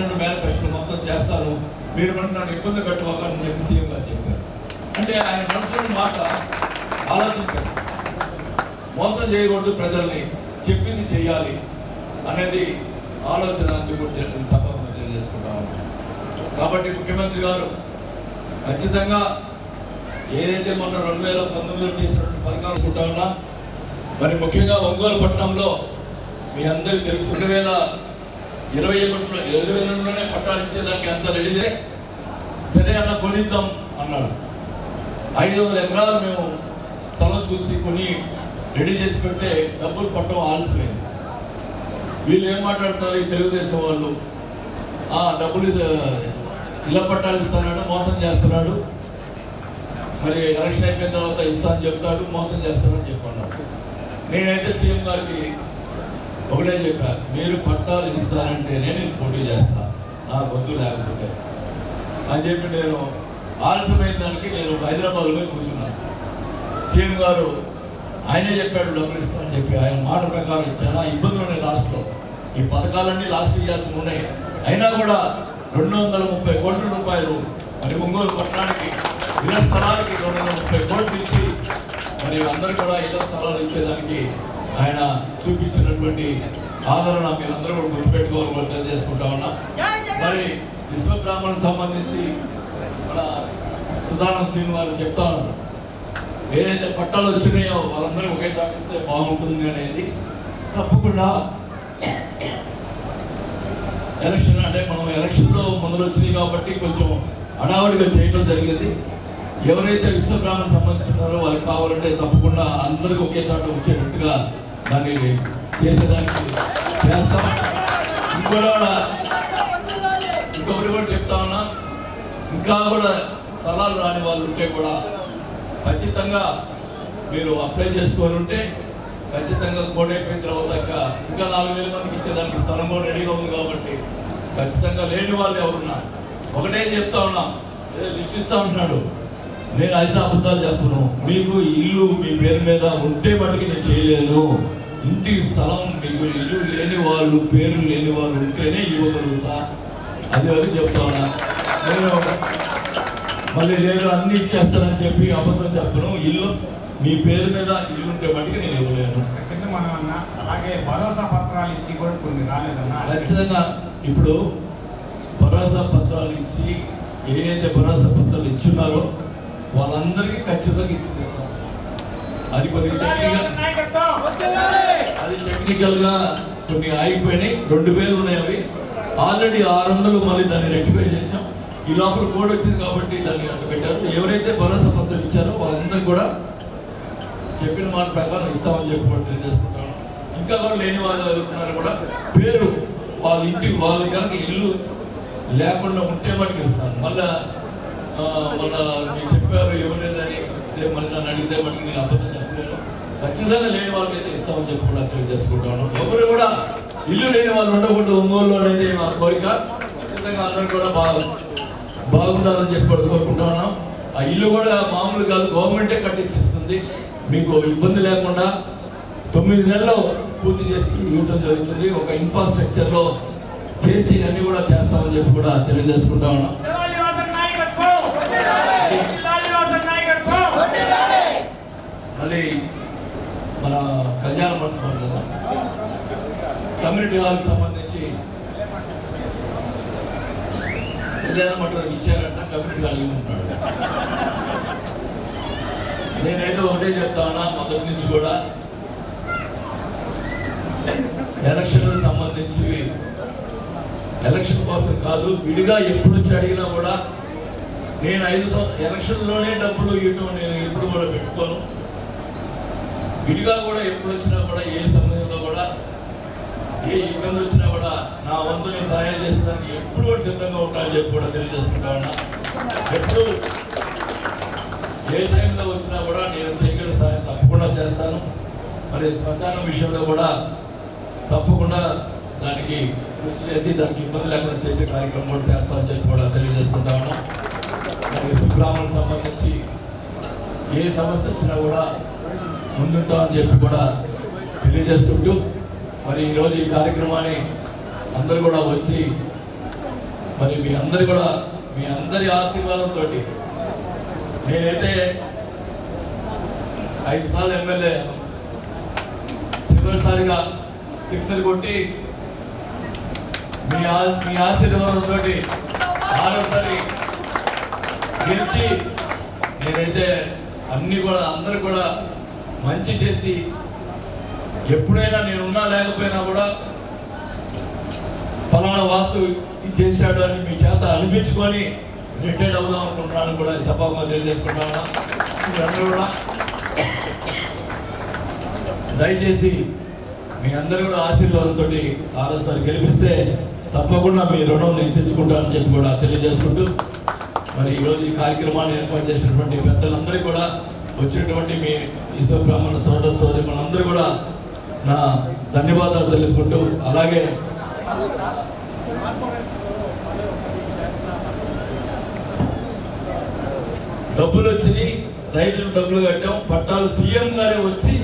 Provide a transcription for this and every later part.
పెట్టిన మేనిఫెస్టో మొత్తం చేస్తాను మీరు మళ్ళీ నన్ను ఇబ్బంది పెట్టవద్దని చెప్పి సీఎం గారు చెప్పారు. అంటే ఆయన మనసులోని మాట ఆలోచించారు మోసం చేయకూడదు ప్రజల్ని. చెప్పింది చేయాలి అనేది ఆలోచన అందుకు సభకు తెలియజేసుకుంటా ఉన్నాం కాబట్టి ముఖ్యమంత్రి గారు ఖచ్చితంగా ఏదైతే మొన్న రెండు వేల పంతొమ్మిదిలో చేసినటువంటి పథకాలు అనుకుంటా ఉన్నా మరి ముఖ్యంగా ఒంగోలు పట్టణంలో మీ అందరికీ తెలుసు. రెండు వేల ఇరవై ఒకటిలో ఇరవై రెండులోనే పట్టాలు ఇచ్చేదానికి అంత రెడీదే? సరే అన్న కొనిద్దాం అన్నాడు. ఐదు వందల ఎకరాలు మేము తల చూసి కొని రెడీ చేసి పెడితే డబ్బులు పట్టడం ఆలస్యమైంది. వీళ్ళు ఏం మాట్లాడుతున్నారు ఈ తెలుగుదేశం వాళ్ళు? ఆ డబ్బులు ఇలా ఇళ్ళ పట్టాలు ఇస్తున్నాడు మోసం చేస్తున్నాడు. మరి ఎలక్షన్ అయిపోయిన తర్వాత ఇస్తా అని చెప్తాడు మోసం చేస్తాడని చెప్పన్నాడు. నేనైతే సీఎం గారికి ఒకటే చెప్పా మీరు పట్టాలు ఇస్తారంటే నేను పోటీ చేస్తా. నా వద్దు లేకపోతే. అని చెప్పి నేను ఆలస్యమైన దానికి నేను హైదరాబాద్లో పోయి కూర్చున్నాను. సీఎం గారు ఆయనే చెప్పాడు డబ్బులు ఇస్తానని చెప్పి. ఆయన మాట ప్రకారం చాలా ఇబ్బందులు ఉన్నాయి లాస్ట్లో. ఈ పథకాలన్నీ లాస్ట్ ఇవ్వాల్సి ఉన్నాయి. అయినా కూడా రెండు వందల ముప్పై కోట్ల రూపాయలు మరి ఒంగోలు పట్టణానికి ఇళ్ళ స్థలానికి రెండు వందల ముప్పై కోట్లు ఇచ్చి మరి అందరూ కూడా ఇళ్ళ స్థలాలు ఇచ్చేదానికి ఆయన చూపించినటువంటి ఆదరణ మీరందరూ కూడా గుర్తుపెట్టుకోవాలని కూడా తెలియజేసుకుంటా ఉన్నా. మరి విశ్వబ్రాహ్మణ్ సంబంధించి మన సుధానం శ్రీను గారు చెప్తా ఉన్నారు. ఏదైతే పట్టాలు వచ్చినాయో వాళ్ళందరూ ఒకే చాటిస్తే బాగుంటుంది అనేది తప్పకుండా ఎలక్షన్ అంటే మనం ఎలక్షన్లో మొదలు వచ్చినాయి కాబట్టి కొంచెం హడావుడిగా చేయడం జరిగింది. ఎవరైతే విశ్వబ్రాహ్మణ సంబంధించున్నారో వాళ్ళకి కావాలంటే తప్పకుండా అందరికీ ఒకే చాట వచ్చేటట్టుగా దాన్ని చేసేదానికి చేస్తాం ఇంకోటి కూడా ఇంకొకటి కూడా చెప్తా ఉన్నా. ఇంకా కూడా స్థలాలు రాని వాళ్ళు ఉంటే కూడా ఖచ్చితంగా మీరు అప్లై చేసుకొని ఉంటే ఖచ్చితంగా కోడైపోయిన తర్వాత ఇంకా ఇంకా నాలుగు వేల మందికి ఇచ్చేదానికి స్థలం కూడా రెడీగా ఉంది కాబట్టి ఖచ్చితంగా లేని వాళ్ళు ఎవరున్నారు ఒకటే చెప్తా ఉన్నాం. ఏదో లిస్ట్ ఇస్తా ఉంటున్నాడు. నేను అయితే అబద్ధాలు చెప్పను. మీకు ఇల్లు మీ పేరు మీద ఉంటే మటుకు నేను చేయలేను. ఇంటి స్థలం మీకు ఇల్లు లేని వాళ్ళు పేరు లేని వాళ్ళు ఉంటేనే ఇవ్వగలుగుతా. అది అది చెప్తా ఉన్నా నేను మళ్ళీ లేదు అన్ని ఇచ్చేస్తానని చెప్పి అబద్ధం చెప్పను. ఇల్లు మీ పేరు మీద ఇల్లు ఉంటే మటుకు నేను ఇవ్వలేను. కింద మనం అన్న అలాగే భరోసా పత్రాలు ఇచ్చి కూడా కొన్ని రాలేదన్న. ఖచ్చితంగా ఇప్పుడు భరోసా పత్రాలు ఇచ్చి ఏదైతే భరోసా పత్రాలు ఇచ్చున్నారో వాళ్ళందరికీ ఖచ్చితంగా ఇచ్చింది. అది కొద్దిగా అది టెక్నికల్గా కొన్ని ఆగిపోయినాయి. రెండు వేలు ఉన్నాయి అవి. ఆల్రెడీ ఆరు వందలు మళ్ళీ దాన్ని రెక్టిఫై చేసాం ఈ లోపల కోడ్ వచ్చింది కాబట్టి దాన్ని అంత పెట్టారు. ఎవరైతే భరోసా పత్రం ఇచ్చారో వాళ్ళందరూ కూడా చెప్పిన మాట ప్రకారం ఇస్తామని చెప్పి కూడా తెలియజేసుకుంటాను. ఇంకా కూడా లేని వాళ్ళు ఎవరున్నారు కూడా పేరు వాళ్ళ ఇంటి వాళ్ళు కనుక ఇల్లు లేకుండా ఉంటే మనకి ఇస్తాను. మళ్ళా ఆ, మీరు చెప్పారు ఇవ్వలేదని మళ్ళీ నన్ను అడిగితే మళ్ళీ నేను అబద్ధం చెప్పలేను ఖచ్చితంగా లేని వాళ్ళకి అయితే ఇస్తామని చెప్పి కూడా తెలియజేసుకుంటాను ఎవరు కూడా ఇల్లు లేని వాళ్ళు ఉండకూడదు. ఒంగోలు అనేది మా కోరిక. ఖచ్చితంగా అందరూ కూడా బాగా బాగుండాలని చెప్పి కూడా ఆ ఇల్లు కూడా మామూలు కాదు. గవర్నమెంటే కట్టించిస్తుంది. మీకు ఇబ్బంది లేకుండా తొమ్మిది నెలలు పూర్తి చేసి ఇవ్వటం జరుగుతుంది. ఒక ఇన్ఫ్రాస్ట్రక్చర్లో చేసి అన్ని కూడా చేస్తామని చెప్పి కూడా తెలియజేసుకుంటా ఉన్నాం. మళ్ళీ మన కళ్యాణ మండపం కదా? కమ్యూనిటీ హాల్కి సంబంధించి కళ్యాణ మండపం ఇచ్చారంట కమ్యూనిటీ హాల్ ఉంటాడు నేనైతే ఒకటే చెప్తా ఉన్నా మొదటి నుంచి కూడా ఎలక్షన్లకు సంబంధించి ఎలక్షన్ కోసం కాదు విడిగా ఎప్పుడు వచ్చి అడిగినా కూడా నేను ఐదు ఎలక్షన్లోనే డబ్బులు ఇవ్వటం నేను ఎప్పుడు కూడా పెట్టుకోను. విడిగా కూడా ఎప్పుడు వచ్చినా కూడా ఏ సమయంలో కూడా ఏ ఇబ్బంది వచ్చినా కూడా నా వంతు నేను సహాయం చేసేదానికి ఎప్పుడు కూడా సిద్ధంగా ఉంటానని చెప్పి కూడా తెలియజేసుకుంటా ఉన్నా. ఎప్పుడు ఏ టైంలో వచ్చినా కూడా నేను చేయగలిగిన సహాయం తప్పకుండా చేస్తాను. మరి శ్మశానం విషయంలో కూడా తప్పకుండా దానికి కృషి చేసి దానికి ఇబ్బంది లేకుండా చేసే కార్యక్రమం కూడా చేస్తామని చెప్పి కూడా తెలియజేసుకుంటా ఉన్నాం. మరి సుబ్రహ్మణ్యం సంబంధించి ఏ సమస్య వచ్చినా కూడా ముందుంటామని చెప్పి కూడా తెలియజేస్తుంటూ మరి ఈరోజు ఈ కార్యక్రమాన్ని అందరూ కూడా వచ్చి మరి మీ అందరి కూడా మీ అందరి ఆశీర్వాదంతో నేనైతే ఐదు సార్లు ఎమ్మెల్యే చివరిసారిగా సిక్సర్ కొట్టి మీ ఆ- మీ ఆశీర్వాదంతో ఆరోసారి గెలిచి నేనైతే అన్ని కూడా అందరు కూడా మంచి చేసి ఎప్పుడైనా నేను ఉన్నా లేకపోయినా కూడా ఫలానా వాసు ఇది చేశాడు అని మీ చేత అనిపించుకొని రిటైర్డ్ అవుదాం అనుకుంటున్నాను కూడా ఈ సభాగా తెలియజేసుకుంటాను మీరందరూ కూడా దయచేసి మీ అందరూ కూడా ఆశీర్వాదంతో ఆరోసారి గెలిపిస్తే తప్పకుండా మీ రుణం నేను తెచ్చుకుంటానని చెప్పి కూడా తెలియజేసుకుంటూ మరి ఈరోజు ఈ కార్యక్రమాన్ని ఏర్పాటు చేసినటువంటి పెద్దలందరికీ కూడా వచ్చినటువంటి మీ ఈశ్వర బ్రాహ్మణ సోదర సోదరి మనందరూ కూడా నా ధన్యవాదాలు తెలుపుకుంటూ అలాగే డబ్బులు వచ్చినాయి రైతులు డబ్బులు కట్టాం. పట్టాలు సీఎం గారే వచ్చి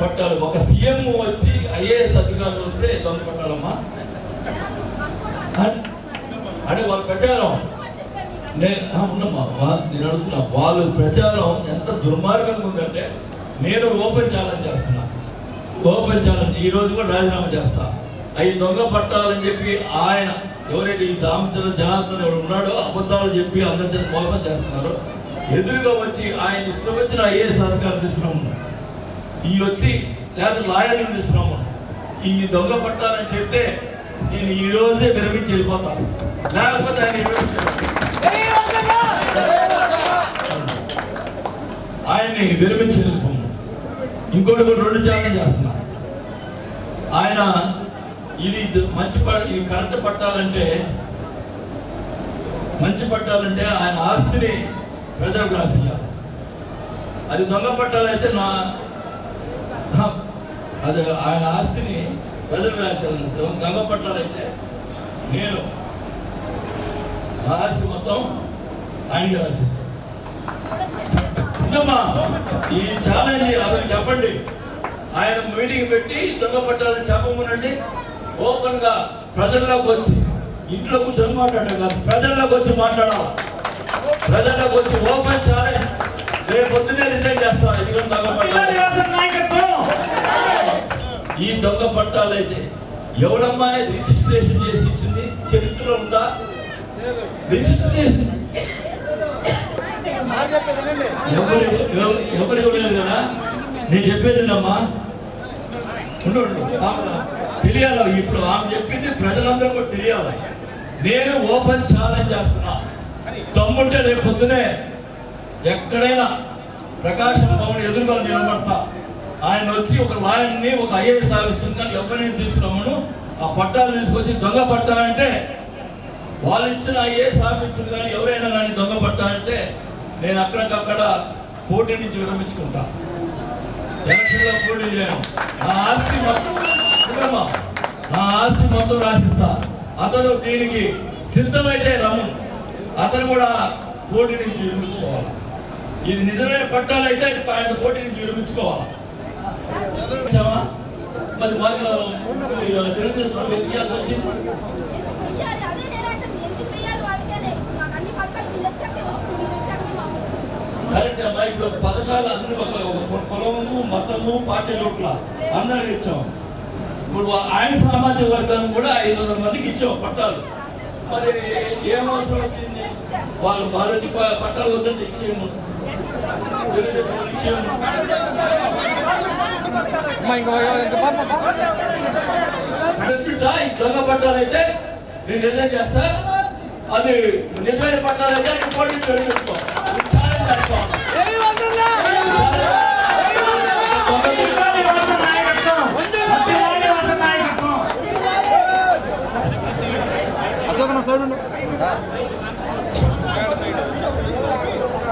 పట్టాలు. ఒక సీఎం వచ్చి ఐఏఎస్ అధికారులు వస్తే దొంగ పట్టాలమ్మా. అంటే వాళ్ళ ప్రచారం. నేను ఆ, ఉన్నమ్మా నేను అడుగుతున్నా వాళ్ళ ప్రచారం ఎంత దుర్మార్గంగా ఉందంటే నేను ఓపెన్ ఛాలెంజ్ చేస్తున్నా. ఓపెన్ ఛాలెంజ్ ఈ రోజు కూడా రాజీనామా చేస్తా. అవి దొంగ పట్టాలని చెప్పి ఆయన ఎవరైతే ఈ దామచంద్ర జనార్దన్ ఎవరు ఉన్నాడో అబద్ధాలు చెప్పి అందరి చేత మోసం చేస్తున్నారు. ఎదురుగా వచ్చి ఆయన ఇష్టం వచ్చిన ఏ అధికారులు తీసుకున్నాము ఈ వచ్చి లేదా లాయర్లు తీసుకున్నాము ఈ దొంగ పట్టాలని చెప్తే నేను ఈ రోజే విరమించి వెళ్ళిపోతాను లేకపోతే ఆయన ఆయన్ని విరమించి ఇంకోటి కూడా రెండు ఛాలెంజ్ చేస్తున్నా. ఆయన ఇది మంచి ఈ కరెంట్ పట్టాలంటే మంచి పట్టాలంటే ఆయన ఆస్తిని ప్రజలకు రాసియాలి అది దొంగ పట్టాలైతే నా అది ఆయన ఆస్తిని ప్రజలకు రాశాను దొంగ దొంగ పట్టాలైతే నేను నా ఆస్తి మొత్తం ఆయనకి రాసిస్తాను. ఉందమ్మా ఈ ఛాలెంజ్ అతను చెప్పండి. ఆయన మీటింగ్ పెట్టి దొంగ పట్టాలని చెప్పమనండి ఓపెన్గా ప్రజల్లోకి వచ్చి ఇంట్లో కూర్చొని మాట్లాడడం కాదు ప్రజల్లోకి వచ్చి మాట్లాడాలి. ప్రజల్లోకి వచ్చి ఓపెన్ ఛాలెంజ్ రేపు పొద్దునే రిజైన్ చేస్తాను ఎందుకంటే దొంగ పట్టాలు. ఈ దొంగ పట్టాలు అయితే ఎవడమ్మా రిజిస్ట్రేషన్ చేసి ఇచ్చింది? చరిత్ర ఉందా? రిజిస్ట్రేషన్ ఎవరు ఎవరు- ఇవ్వలేదు కదా? నేను చెప్పేది అమ్మా ఉండు తెలియాలి? ఇప్పుడు ఆమె చెప్పింది ప్రజలందరూ కూడా తెలియాలి? నేను ఓపెన్ ఛాలెంజ్ చేస్తున్నా. తమ్ముంటే రేపు పొద్దునే ఎక్కడైనా ప్రకాశం భవన్ ఎదురుగా నిలబడతా. ఆయన వచ్చి ఒక లాయర్ని ఒక ఐఏఎస్ ఆఫీసర్ కానీ ఎవరిని తీసుకున్నామను ఆ పట్టాలు తీసుకొచ్చి దొంగ పట్టా అంటే వాళ్ళు ఇచ్చిన ఐఏఎస్ ఆఫీసర్ కానీ ఎవరైనా కానీ దొంగ పట్టా అంటే నేను అక్కడికక్కడ పోటీ నుంచి విరమించుకుంటా. ఎలక్షన్లో పోటీ చేయను. నా ఆస్తి మొత్తం చూడమ్మా, నా ఆస్తి మొత్తం రాసిస్తా. అతను దీనికి సిద్ధమైతే రము అతను కూడా పోటీ నుంచి విరమించుకోవాలి. ఇది నిజమైన పట్టాలైతే ఆయన పోటీ నుంచి విరమించుకోవాలి. పది మార్గాలు. తెలుగుదేశం వ్యత్యాసం వచ్చింది వెయ్యాలి అదే నేనంటుంది ఎందుకు వెయ్యాలి వాళ్ళకనే మాకు అన్ని పథకాలు వీళ్ళు వచ్చాకే వచ్చింది వీళ్ళు వచ్చాకే మాకు వచ్చింది కరెక్ట్ అమ్మా ఇప్పుడు పథకాలు అందరూ కులము మతము పార్టీ లోపల అందరికి ఇచ్చాం. ఇప్పుడు ఆయన సామాజిక వర్గం కూడా ఐదు వందల మందికి ఇచ్చాం పట్టాలు. మరి ఏం అవసరం వచ్చింది? వాళ్ళు వాళ్ళు పట్టాలు వద్దని ఇచ్చేయము. తెలుగుదేశం ఈ దొంగ పట్టాలైతే నేను నిజం చేస్తా. అది నిజమైన పట్టాలైతే నేను పోటీ పెట్టుకో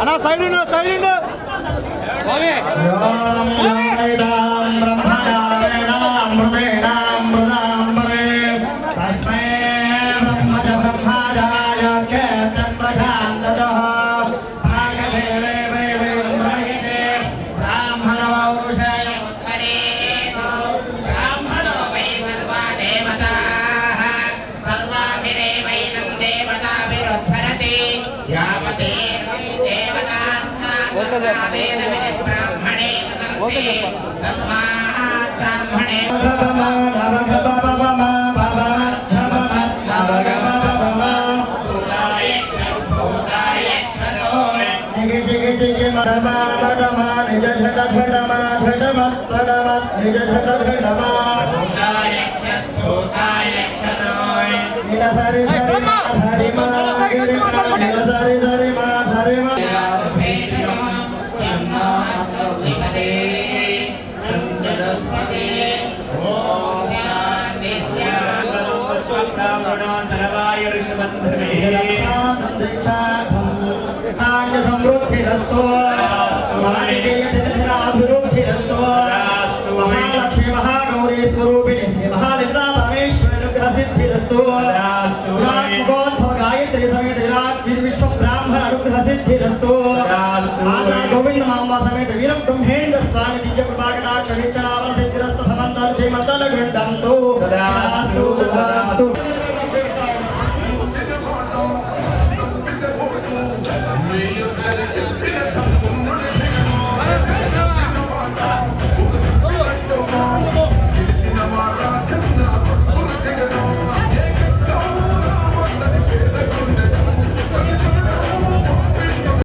అన్న సైడ్ ఉండు సైడ్ ఉండు. స్వామి. చెప్పాలి సరి సరి మా సరి మా సరి సరి మా वरुणो सर्वाय ऋषभन्धवे समृद्धिरस्तु मानिकेयतिरभिवृद्धिरस्तु महालक्ष्मी महागौरी स्वरूपिणि महालिता परमेश्वरनुग्रहसिद्धिरस्तु गायत्री समेत विराट स्वामी दिव्य कृपा कटाक्ष